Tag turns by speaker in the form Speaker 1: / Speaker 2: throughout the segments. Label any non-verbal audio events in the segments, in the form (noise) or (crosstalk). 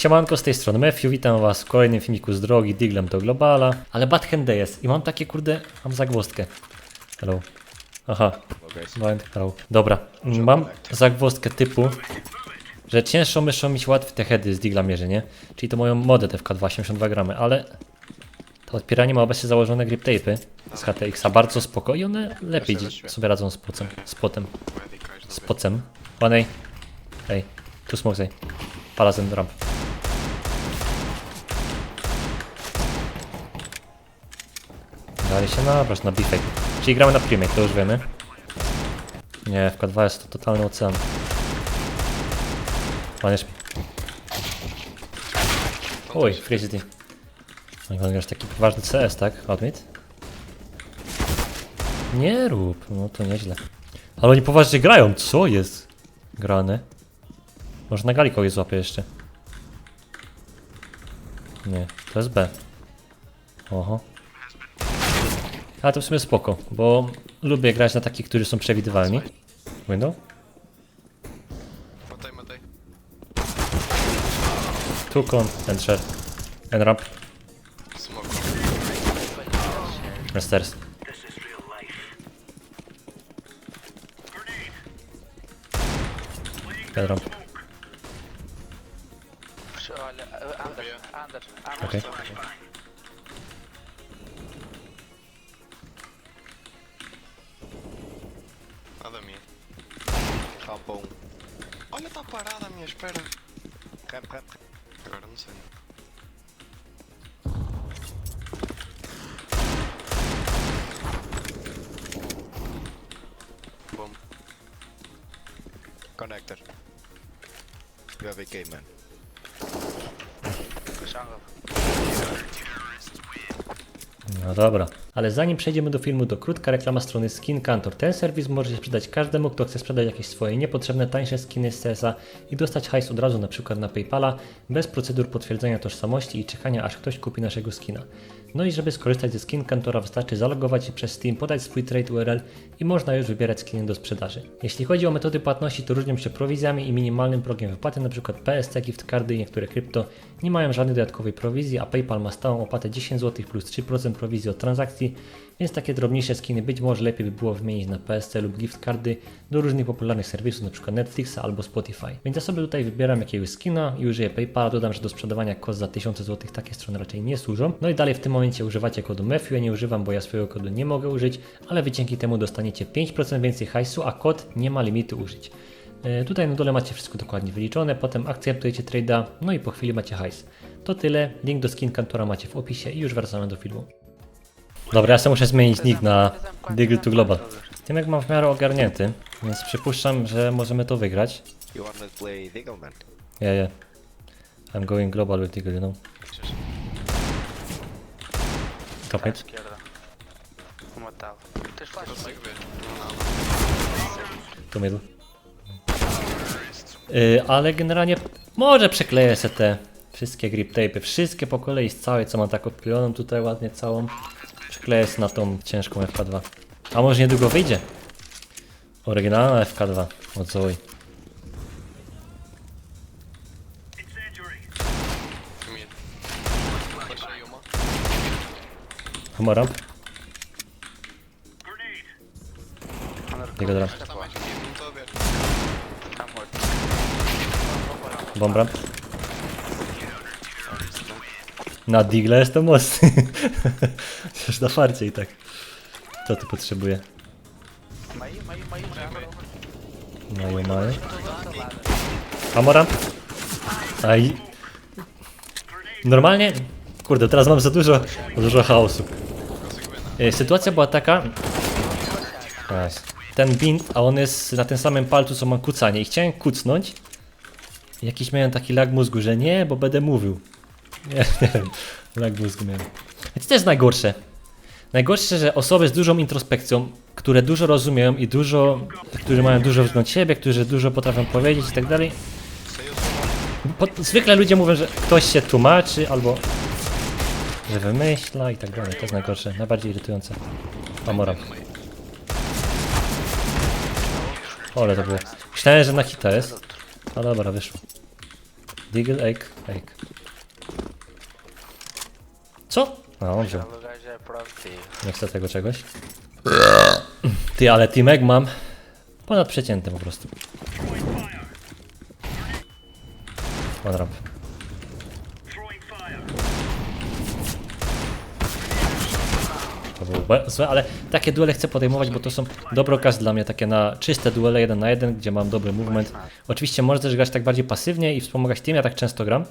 Speaker 1: Siemanko, z tej strony Matthew, witam was w kolejnym filmiku z drogi Diglem do Globala, ale Bad Hand Day jest i mam takie kurde, mam zagwozdkę. Hello. Aha, Blind, hello. Dobra, mam zagwozdkę typu, że cięższą myszą mieć łatwiej te heady z Digla mierzy, nie? Czyli to moją modę TFK2, 82 gramy, ale to odpieranie ma obecnie założone grip tape'y z HTX-a, bardzo spoko i one lepiej sobie radzą z pocem, z potem, z pocem. One. Ej, tu smoke ej. Palazem ramp. Dalej się nabrać na bifek. Czyli gramy na primate, to już wiemy. Nie, w K2 jest to totalny ocean. Paniesz mi. Oj. No i pan grasz taki poważny CS, tak? Admit? Nie rób, no to nieźle. Ale oni poważnie grają, co jest grane? Może na gali kogoś jeszcze. Nie, to jest B. Oho. Ale to w sumie spoko, bo lubię grać na takich, którzy są przewidywalni. Window?
Speaker 2: Mataj, mataj.
Speaker 1: Two con, and share. And ramp.
Speaker 3: Smok.
Speaker 1: Under,
Speaker 2: under. Okay. Tá bom. Olha, tá parada a minha espera. Ramp, ramp. Agora não sei. Bom.
Speaker 4: Connector. You have a game man.
Speaker 1: No dobra. Ale zanim przejdziemy do filmu, to krótka reklama strony Skin Kantor. Ten serwis może się przydać każdemu, kto chce sprzedać jakieś swoje niepotrzebne, tańsze skiny z CS-a i dostać hajs od razu na przykład na Paypala, bez procedur potwierdzenia tożsamości i czekania aż ktoś kupi naszego skina. No i żeby skorzystać ze Skin Kantora wystarczy zalogować się przez Steam, podać swój trade URL i można już wybierać skiny do sprzedaży. Jeśli chodzi o metody płatności, to różnią się prowizjami i minimalnym progiem wypłaty, np. PSC, gift cardy i niektóre krypto nie mają żadnej dodatkowej prowizji, a PayPal ma stałą opłatę 10 zł plus 3% prowizji od transakcji, więc takie drobniejsze skiny być może lepiej by było wymienić na PSC lub gift cardy do różnych popularnych serwisów, np. Netflixa albo Spotify. Więc ja sobie tutaj wybieram jakiegoś skina i użyję PayPala, dodam, że do sprzedawania kos za 1000 zł takie strony raczej nie służą. No i dalej w tym momencie używacie kodu MEFU, ja nie używam, bo ja swojego kodu nie mogę użyć, ale wy dzięki temu dostaniecie 5% więcej hajsu, a kod nie ma limitu użyć. E, Tutaj na dole macie wszystko dokładnie wyliczone, potem akceptujecie trade'a, no i po chwili macie hajs. To tyle, link do skin kantora macie w opisie i już wracamy do filmu. Dobra, ja sobie muszę zmienić nick na Diggle to Global. Tymek mam w miarę ogarnięty, więc przypuszczam, że możemy to wygrać.
Speaker 4: You wanna play Diggle man?
Speaker 1: Yeah, yeah. I'm going global with Diggle, you know. Top
Speaker 2: não.
Speaker 1: To middle. Yy, ale generalnie może przekleję se te wszystkie grip tape'y, wszystkie po kolei z całej, co mam tak odklejoną tutaj ładnie całą. Przykleję na tą ciężką FK2. A może niedługo wyjdzie? Oryginalna FK2 od Zoe.
Speaker 2: Mid. Baixei uma.
Speaker 1: Humor ramp, Na digle jestem mocny. (laughs) Już na farcie i tak. Co tu potrzebuję? Mają, mają. Amoram? Aj. Normalnie, kurde, teraz mam za dużo, dużo chaosu. E, Sytuacja była taka. Ten bint, a on jest na tym samym palcu, co mam kucanie. I chciałem kucnąć. Jakiś miałem taki lag mózgu, że nie, bo będę mówił. Nie, (laughs) nie wiem. Lag mózgu miałem. Więc to jest najgorsze. Najgorsze, że osoby z dużą introspekcją, które dużo rozumieją i dużo, którzy mają dużo wzgląd siebie, którzy dużo potrafią powiedzieć i tak dalej. Zwykle ludzie mówią, że ktoś się tłumaczy albo że wymyśla i tak dalej. To jest najgorsze, najbardziej irytujące. Amora. Ole to było. Myślałem, że na hita jest. A dobra, wyszło. Deagle, egg, egg. Co? No, on wziął. Nie chcę tego czegoś. Ty, ale Team Egg mam ponad przeciętny po prostu. One ramp. To było złe, ale takie duele chcę podejmować, bo to są dobre okazje dla mnie, takie na czyste duele jeden na jeden, gdzie mam dobry movement. Oczywiście możesz też grać tak bardziej pasywnie i wspomagać team, ja tak często gram.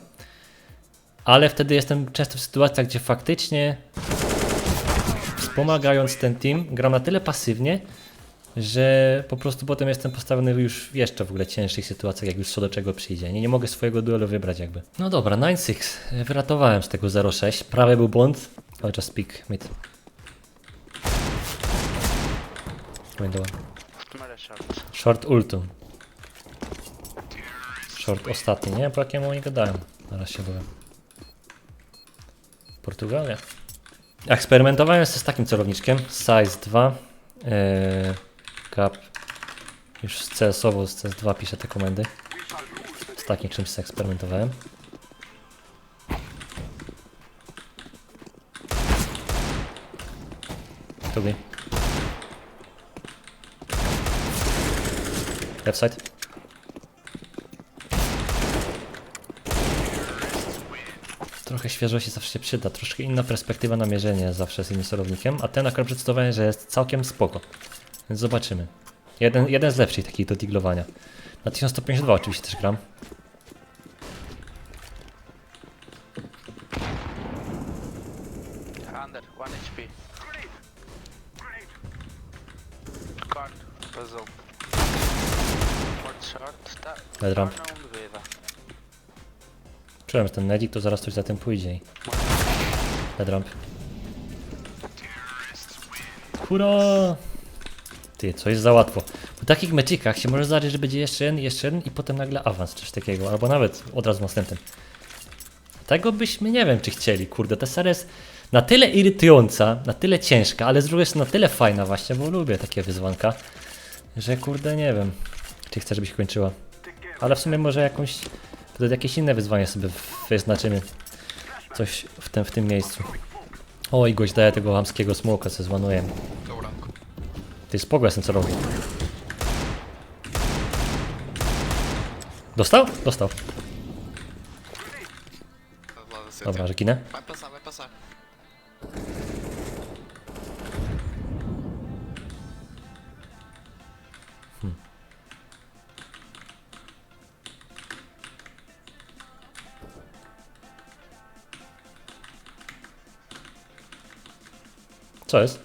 Speaker 1: Ale wtedy jestem często w sytuacjach, gdzie faktycznie wspomagając ten team, gram na tyle pasywnie, że po prostu potem jestem postawiony już w jeszcze w ogóle cięższych sytuacjach, jak już co do czego przyjdzie. Nie, nie mogę swojego duelu wybrać jakby. No dobra, 9-6. Wyratowałem z tego 0-6. Prawie był błąd. Cały czas pick mid. Window. Short ultum. Short ostatni, nie? Po jakiemu oni gadają. Zaraz się dowiem. Portugalia. Eksperymentowałem z takim celowniczkiem. Size 2. Yy, cap. Już z CS-owo, z CS2 piszę te komendy. Z takim czymś eksperymentowałem. Be. Left side. Trochę świeżości zawsze się przyda, troszkę inna perspektywa na mierzenie zawsze z innym celownikiem, a ten akurat przedstawiałem, że jest całkiem spoko. Więc zobaczymy. Jeden, jeden z lepszych takich do diglowania. Na 1152 oczywiście też gram. Ten Nedik to zaraz coś za tym pójdzie ramp. Hurra! Ty, co jest za łatwo. Po takich meczykach się może zdarzyć, że będzie jeszcze jeden, jeszcze jeden i potem nagle awans, coś takiego, albo nawet od razu następnym. Tego byśmy nie wiem, czy chcieli. Kurde, ta seria jest na tyle irytująca, na tyle ciężka, ale z drugiej strony na tyle fajna właśnie, bo lubię takie wyzwanka, że kurde, nie wiem, czy chcę, żeby się kończyła. Ale w sumie może jakąś, wtedy jakieś inne wyzwanie sobie wyznaczymy. Coś w tym, w tym miejscu. Oj, gość daje tego hamskiego smoka, co złanuję. Ty spoko jestem co robi. Dostał? Dostał. Dobra, że ginę. Co jest?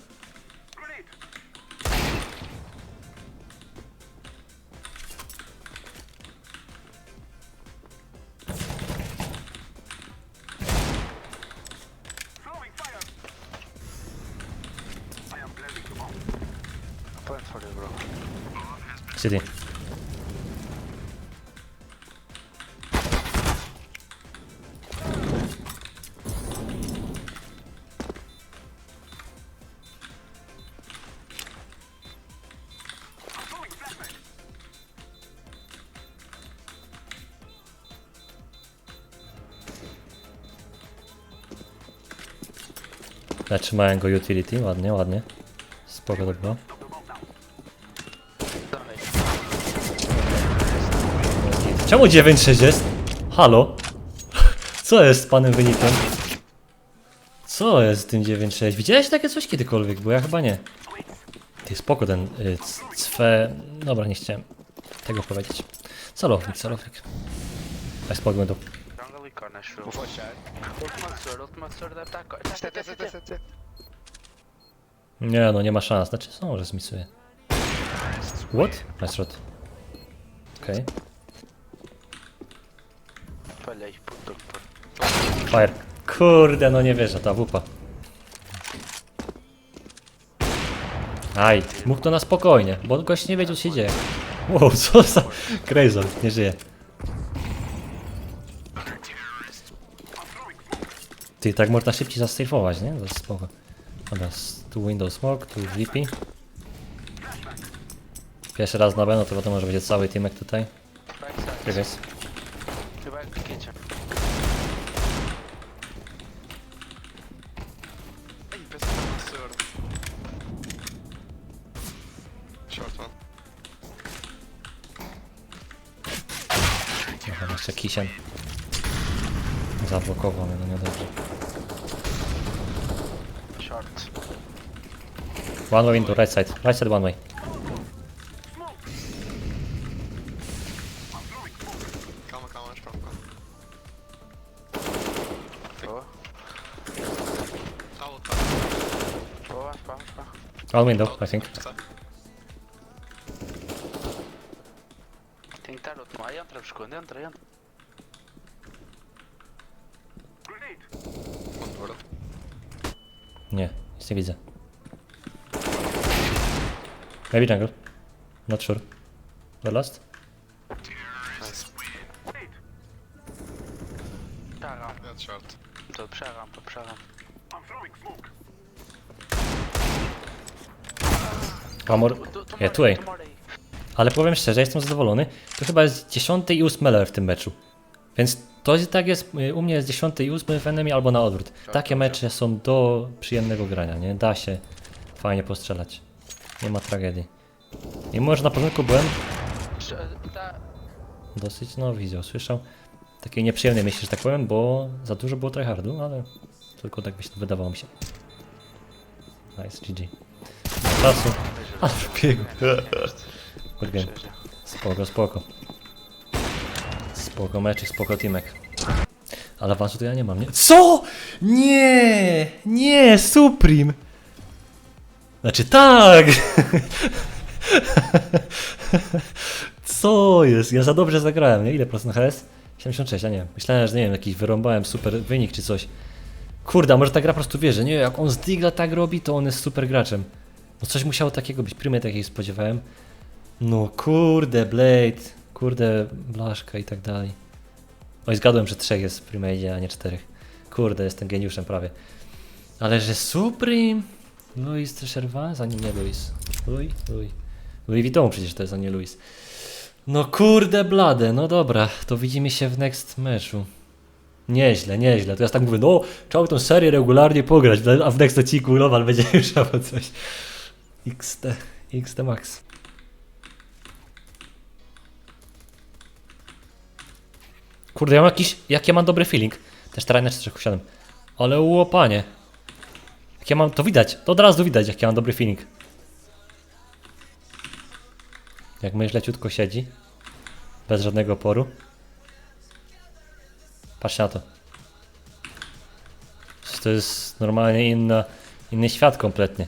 Speaker 3: Point for you, bro.
Speaker 1: City. Zatrzymałem go utility, ładnie, ładnie. Spoko to było. Czemu 9-6 jest? Halo? (laughs) Co jest z panem wynikiem? Co jest z tym 9-6? Widziałeś takie coś kiedykolwiek? Bo ja chyba nie. Ty spoko ten y, cwe... Dobra, nie chciałem tego powiedzieć. Celownik, celownik. Daj spoko
Speaker 4: Vou.
Speaker 3: Ultima sword, ultima sword tá, tá, tá, tá.
Speaker 1: Nie no, nie ma szans. Znaczy są, że zmisuję. What? Nice shot. Okej.
Speaker 3: Pariu.
Speaker 1: Fire. Kurde, no nie wierzę, ta wupa. Aj, mów to na spokojnie, bo gość nie wiedział co się dzieje. Wow, co za... Crazy, nie żyje. Ty, tak można szybciej zasejfować, nie? To jest spoko. Dobra, tu Windows Smoke, tu VP. Pierwszy raz na B, no to wiadomo, że będzie cały teamek tutaj. Tak jest. Chyba jeszcze kisiem. Zablokował mnie, no nie
Speaker 3: dobrze.
Speaker 1: One way into right side. Right side one way.
Speaker 2: Come on, come on, strong one.
Speaker 3: Två.
Speaker 2: Out,
Speaker 3: Två, två, två.
Speaker 1: One window, I think.
Speaker 3: Tänk där låt mig entra förskunde, entra igen.
Speaker 2: On door.
Speaker 1: Nie, nic nie widzę. Maybe jungle. Not sure. The last?
Speaker 2: Nice.
Speaker 3: To przeram, to przeram.
Speaker 1: One more.
Speaker 3: Tu, tu
Speaker 1: Nie,
Speaker 3: Marley,
Speaker 1: tu ej.
Speaker 3: tu Marley.
Speaker 1: Ale powiem szczerze, jestem zadowolony. To chyba jest 10 i 8 level w tym meczu. Więc to i tak jest, y, u mnie jest 10 i 8 w enemy albo na odwrót. Takie mecze są do przyjemnego grania, nie? Da się fajnie postrzelać. Nie ma tragedii. I może na początku byłem dosyć, no widział, słyszał. Takiej nieprzyjemnej myśli, że tak powiem, bo za dużo było tryhardu, ale tylko tak myślę, wydawało mi się. Nice, GG. Czasu. Ale biegł.
Speaker 3: Przeżyję. (laughs)
Speaker 1: Spoko, spoko. Spoko meczek, spoko teamek. Ale awansu to ja nie mam, nie? CO?! Nie! Nie! Supreme! Znaczy tak! (laughs) Co jest? Ja za dobrze zagrałem, nie? Ile procent HS? 76, ja nie. Myślałem, że nie wiem, jakiś wyrąbałem super wynik czy coś. Kurde, a może ta gra po prostu wie, że nie, jak on z Digla tak robi, to on jest super graczem. No coś musiało takiego być, prymy takiej spodziewałem. No kurde, Blade, kurde, Blaszka i tak dalej. Oj, zgadłem, że trzech jest w Primadzie, a nie czterech. Kurde, jestem geniuszem prawie. Ale że Supreme, Luis Treszerwa, zanim nie Luis. Louis, Louis. Louis Vuitton przecież to jest, a nie Luis. No kurde blade, no dobra, to widzimy się w next meczu. Nieźle, nieźle. To ja tak mówię, no trzeba tą serię regularnie pograć, a w next odcinku Global będzie (laughs) już albo coś. XT, XT max. Kurde, ja mam jakiś, jak ja mam dobry feeling. Też teraz na 4 Ale łopanie. Jak ja mam, to widać, to od razu widać, jak ja mam dobry feeling. Jak mysz leciutko siedzi. Bez żadnego oporu. Patrz na to. To jest normalnie inna, inny świat kompletnie.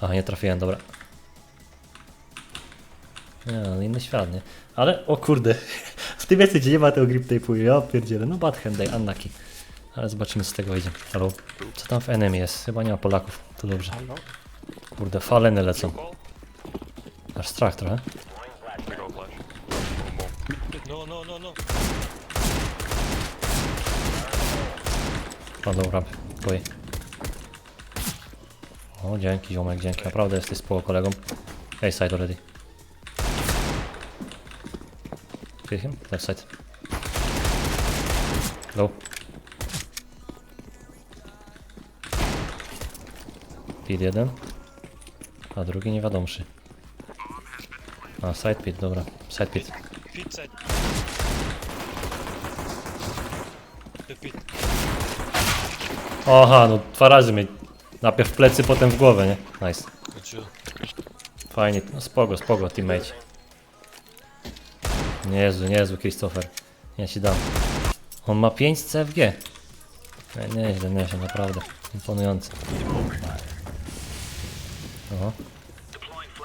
Speaker 1: A, nie trafiłem, dobra. Nie, no inny świat, nie? Ale, o kurde, (laughs) w tym miejscu, gdzie nie ma tego grip tape'u, ja pierdzielę, no bad hand day, unlucky. Ale zobaczymy, co z tego wyjdzie. Halo? Co tam w enemy jest? Chyba nie ma Polaków, to dobrze. Kurde, faleny lecą. Aż strach trochę.
Speaker 5: No, no, no, no.
Speaker 1: O, dobra, boi. O, dzięki ziomek, dzięki, naprawdę jesteś spoko kolegą. Hey, side already. Kill him? Left side. Low. Pit jeden. A drugi nie wiadomszy. A, side pit, dobra. Side pit.
Speaker 5: Pit side. The pit.
Speaker 1: Aha, no dwa razy mnie. Najpierw w plecy, potem w głowę, nie? Nice.
Speaker 5: Job.
Speaker 1: Fajnie, no spoko, spoko, teammate. Niezły, niezły Christopher. Ja ci dam. On ma 5 CFG. Nie, nieźle, nieźle, naprawdę. Imponujące. Oho.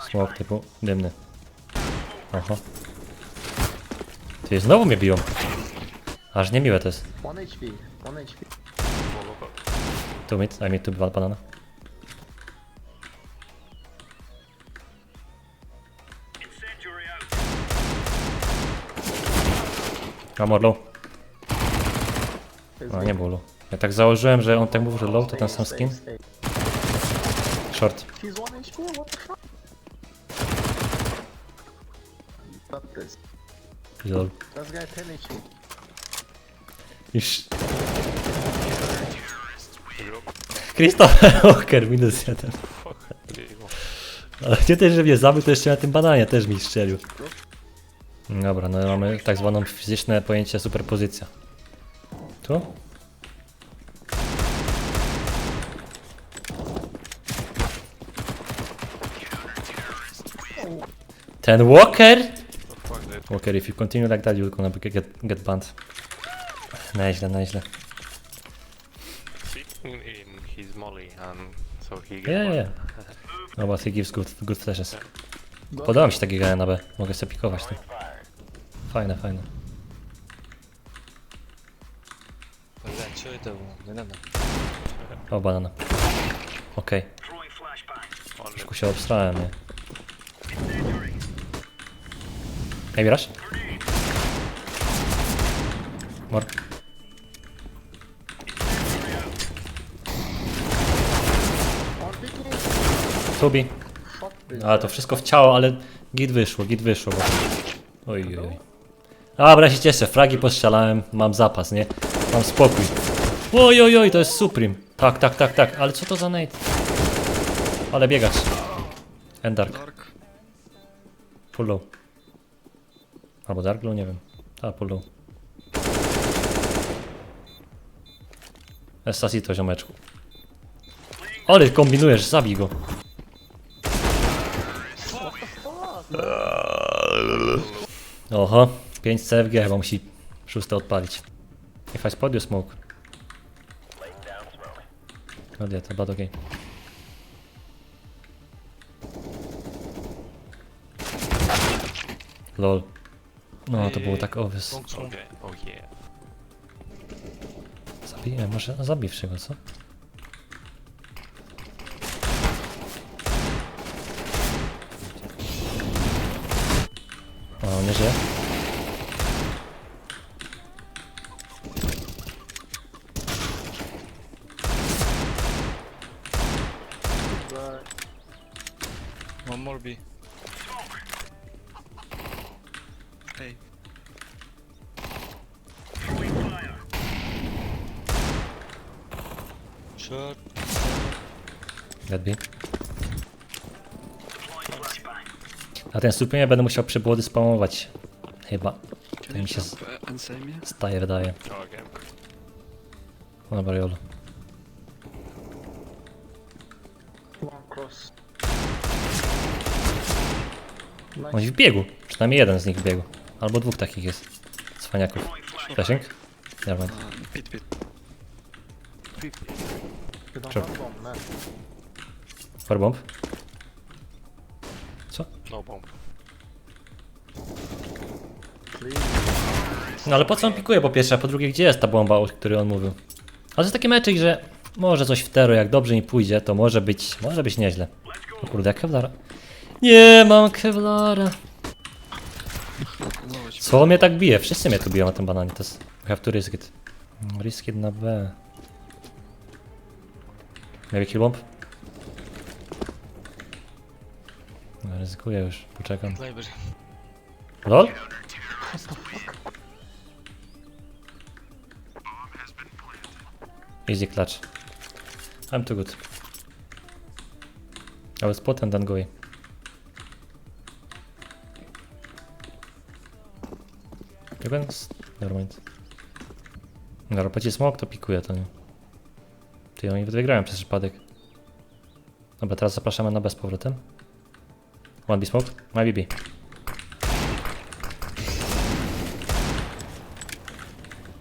Speaker 1: Smok typu dymny. Oho. Ty, znowu mnie biją. Aż niemiłe to jest.
Speaker 6: One HP, one HP.
Speaker 1: Two mid, I mid, two dwa banana. Amor low. A nie było low. Ja tak założyłem, że on tak mówił, że low to ten sam skin. Short.
Speaker 6: She's one HP, what the fuck? Stop this.
Speaker 1: Lol.
Speaker 6: This guy 10 HP.
Speaker 1: Już. Christopher Walker, minus jeden. Ale nie też, że mnie zabił, to jeszcze na tym bananie też mi strzelił. Dobra, no mamy tak zwaną fizyczne pojęcie superpozycja. Tu? Ten Walker? Walker, if you continue like that, you're gonna get, get banned. Nieźle, nieźle.
Speaker 7: in, in his molly and so he gets
Speaker 1: Yeah, yeah, yeah. No but he gives good, good flashes. Podoba mi się taki GN na B. Mogę sobie pikować tu. Fajne, fajne.
Speaker 5: Блядь, что это было? Не надо.
Speaker 1: O, banana. Okej. Troszkę się obstrałem, nie? Ej, Miraż? Mor. Tubi.
Speaker 6: This.
Speaker 1: A to wszystko w ciało, ale git wyszło, git wyszło. Oj, oj. Dobra, się cieszę, fragi postrzelałem, mam zapas, nie? Mam spokój. Oj, oj, oj, to jest Supreme. Tak, tak, tak, tak, ale co to za nate? Ale biegacz. And Dark. Full low. Albo Dark low, nie wiem. A, low. Estasito, ziomeczku. Ale kombinujesz, zabij go. Oho, 5 CFG chyba musi szóste odpalić. If I spot you smoke. Oh yeah, to bad okay. Lol. No to było tak
Speaker 7: oh yeah.
Speaker 1: Zabiję, może zabiwszy go, co? O, nie żyje?
Speaker 5: Short.
Speaker 1: Dead B. A ten supnie będę musiał przybłody spamować. Chyba. To mi się z- staje, wydaje.
Speaker 7: Okay.
Speaker 1: O, dobra, jolo.
Speaker 6: Long cross.
Speaker 1: Oni w biegu. Przynajmniej jeden z nich w biegu. Albo dwóch takich jest. Cwaniaków. Flashing? Nevermind.
Speaker 6: You don't
Speaker 1: Sure.
Speaker 6: have bomb, man.
Speaker 1: Farbomb? Co?
Speaker 7: No bomb.
Speaker 1: No ale po co on pikuje po pierwsze, a po drugie gdzie jest ta bomba, o której on mówił? Ale to jest taki meczek, że może coś w tero, jak dobrze mi pójdzie, to może być, może być nieźle. O kurde, jak Kevlara. Nie mam Kevlara. Co on mnie tak bije? Wszyscy mnie tu biją na tym bananie, to jest... We have to risk it. Risk it na B. Maybe kill bomb? No, ryzykuję już, poczekam.
Speaker 5: Library.
Speaker 1: LOL? Easy clutch. I'm too good. I will spot and then go away. You can... s- Never mind. Dobra, będzie smok, to pikuje to nie. Ty, oni wygrałem przez przypadek. Dobra, teraz zapraszamy na B z powrotem. One B smoke, my BB.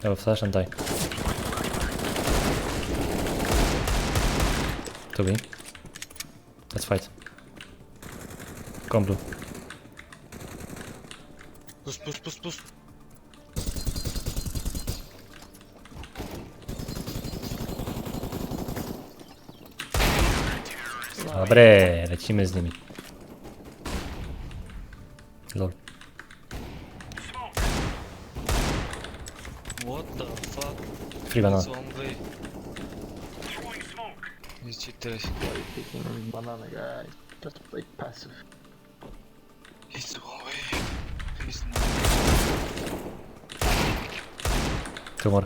Speaker 1: Will flash and die. To be. Let's fight. Come blue.
Speaker 5: Push, push, push, push.
Speaker 1: Dobre, lecimy z nimi. Lol.
Speaker 5: What the fuck?
Speaker 1: Free banana.
Speaker 5: It's one way.
Speaker 6: Are you picking banana, guys? Just play passive.
Speaker 5: It's one way. He's not.
Speaker 1: Two more.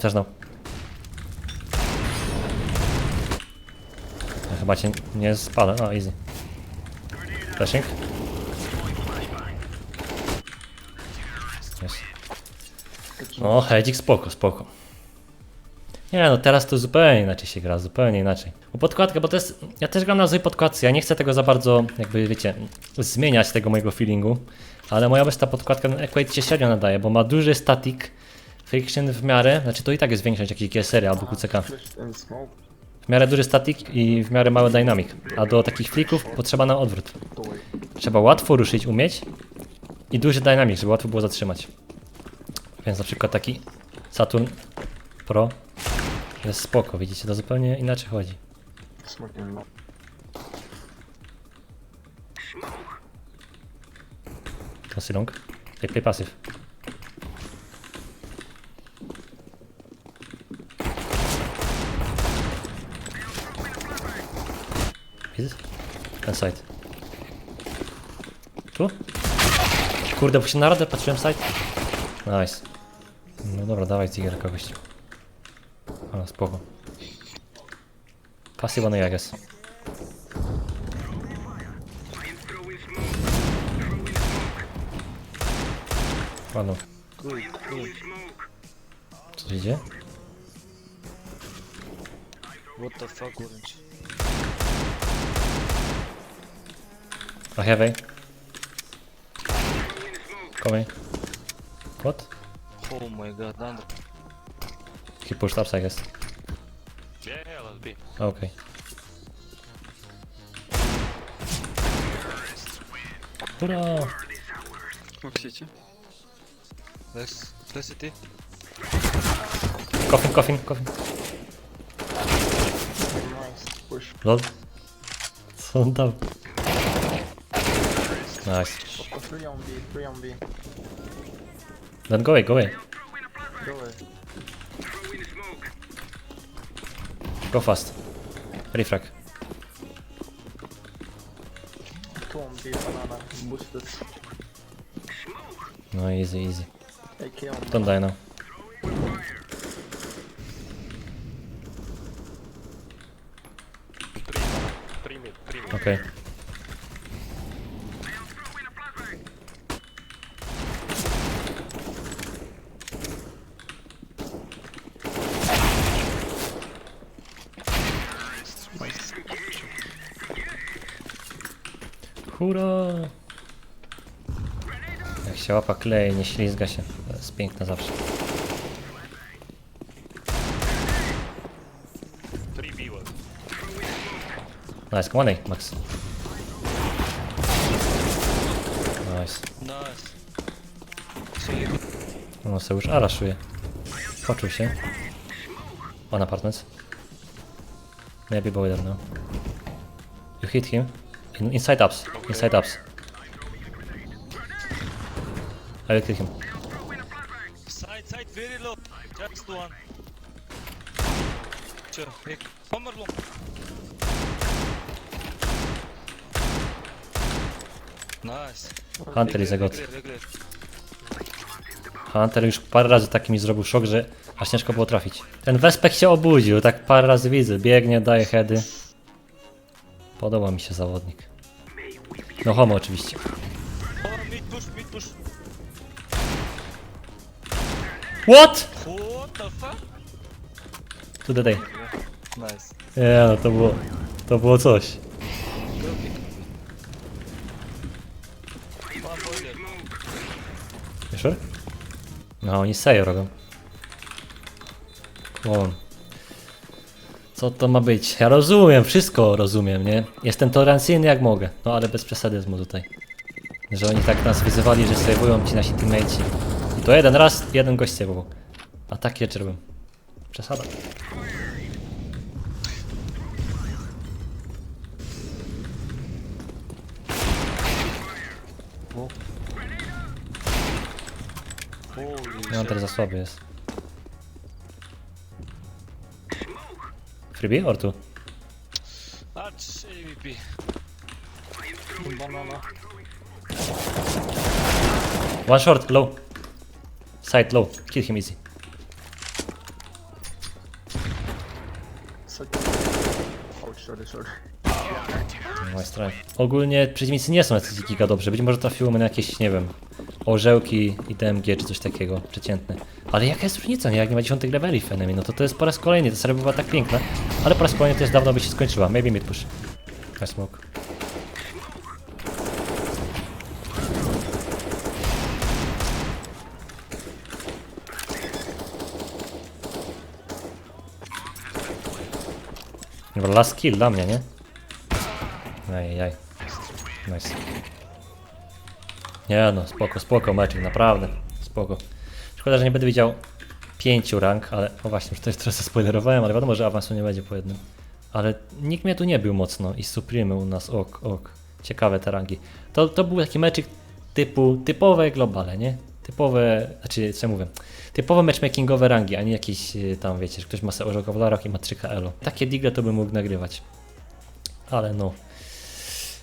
Speaker 1: Też dał. Ja chyba cię nie spalę. O, easy. Flashing. Jest. O, hedzik spoko, spoko. Nie no, teraz to zupełnie inaczej się gra, zupełnie inaczej. Bo podkładka, bo to jest... Ja też gram na złej podkładce, ja nie chcę tego za bardzo, jakby wiecie, zmieniać tego mojego feelingu. Ale moja ta podkładka na Equate się średnio nadaje, bo ma duży static friction w miarę, znaczy to i tak jest większość jakiejś GSR albo QCK. W miarę duży static i w miarę mały dynamic. A do takich flików potrzeba na odwrót. Trzeba łatwo ruszyć, umieć i duży dynamic, żeby łatwo było zatrzymać. Więc na przykład taki Saturn Pro jest spoko, widzicie, to zupełnie inaczej chodzi.
Speaker 6: Smoking low.
Speaker 1: Concealong. It? Ten side. Tu? Kurde, bo się na radę patrzyłem side. Nice. No dobra, dawaj Ziger kogoś. A, spoko. Passive on A, I guess.
Speaker 5: Good.
Speaker 1: Co się dzieje?
Speaker 5: What the fuck, orange?
Speaker 1: I have A. Coming. What?
Speaker 5: Oh my god, under.
Speaker 1: He pushed ups, I guess.
Speaker 7: Yeah, yeah, let's be.
Speaker 1: Okay. Hurra!
Speaker 5: Next, next city.
Speaker 1: Coffin, coffin, coffin.
Speaker 6: Nice. Push.
Speaker 1: Lol. Co on dał? Nice.
Speaker 6: Three on B. Three on B.
Speaker 1: Then go away, go away.
Speaker 6: Go away.
Speaker 1: Go fast. Refrag.
Speaker 6: Two on B. Banana. Boosted.
Speaker 1: No easy, easy.
Speaker 6: AK on
Speaker 1: Don't die now. Okay. Łapa klei, nie ślizga się. To jest piękne zawsze. Nice, come on, Max. Nice. No se już araszuje. Poczuł się. On apartments. Maybe boiler now. You hit him. In, inside ups. Inside ups. I will kill him.
Speaker 5: Side, side, very low. Just one. Sure, long. Nice.
Speaker 1: Hunter is a god. Hunter już parę razy taki mi zrobił szok, że aż ciężko było trafić. Ten Wespek się obudził, tak parę razy widzę. Biegnie, daje heady. Podoba mi się zawodnik. No homo oczywiście. What?
Speaker 5: What the fuck?
Speaker 1: The day.
Speaker 5: Nice.
Speaker 1: Nie no, to było... To było coś.
Speaker 5: Boiler.
Speaker 1: Sure? No, oni serio robią. Come Co to ma być? Ja rozumiem, wszystko rozumiem, nie? Jestem tolerancyjny jak mogę, no ale bez przesadyzmu tutaj. Że oni tak nas wyzywali, że sejwują ci nasi teammateci. To jeden raz, jeden gość sejwował. A tak je czerwym. Przesada. No teraz za słaby jest. Freebie or tu?
Speaker 6: Banana.
Speaker 1: One short, low. Side low. Kill him easy.
Speaker 6: Such... Oh, sorry, sorry.
Speaker 1: Nice try. Ogólnie przeciwnicy nie są jacyś giga dobrze. Być może trafiło mnie na jakieś, nie wiem, orzełki i DMG czy coś takiego, przeciętne. Ale jaka jest różnica, nie? Jak nie ma 10 leveli w enemy, no to to jest po raz kolejny. Ta seria była tak piękna, ale po raz kolejny też dawno by się skończyła. Maybe mid push. Nice smoke. Dobra, last kill dla mnie, nie? Ajajaj. Nice. Nie no, spoko, spoko meczek, naprawdę. Spoko. Szkoda, że nie będę widział pięciu rank, ale... O właśnie, już to jest trochę spoilerowałem, ale wiadomo, że awansu nie będzie po jednym. Ale nikt mnie tu nie był mocno i Supreme u nas, ok, ok. Ciekawe te rangi. To, to był taki meczyk typu, typowe globale, nie? Typowe, znaczy co ja mówię, typowe matchmakingowe rangi, a nie jakieś y, tam, wiecie, że ktoś ma w larach i ma 3 elo. Takie digle to bym mógł nagrywać. Ale no,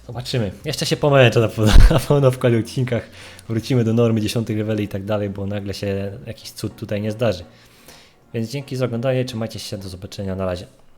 Speaker 1: Zobaczymy. Jeszcze się pomęczę na pewno, (laughs) na pewno w kolejnych odcinkach. Wrócimy do normy 10 leveli i tak dalej, bo nagle się jakiś cud tutaj nie zdarzy. Więc dzięki za oglądanie, trzymajcie się, do zobaczenia, na razie.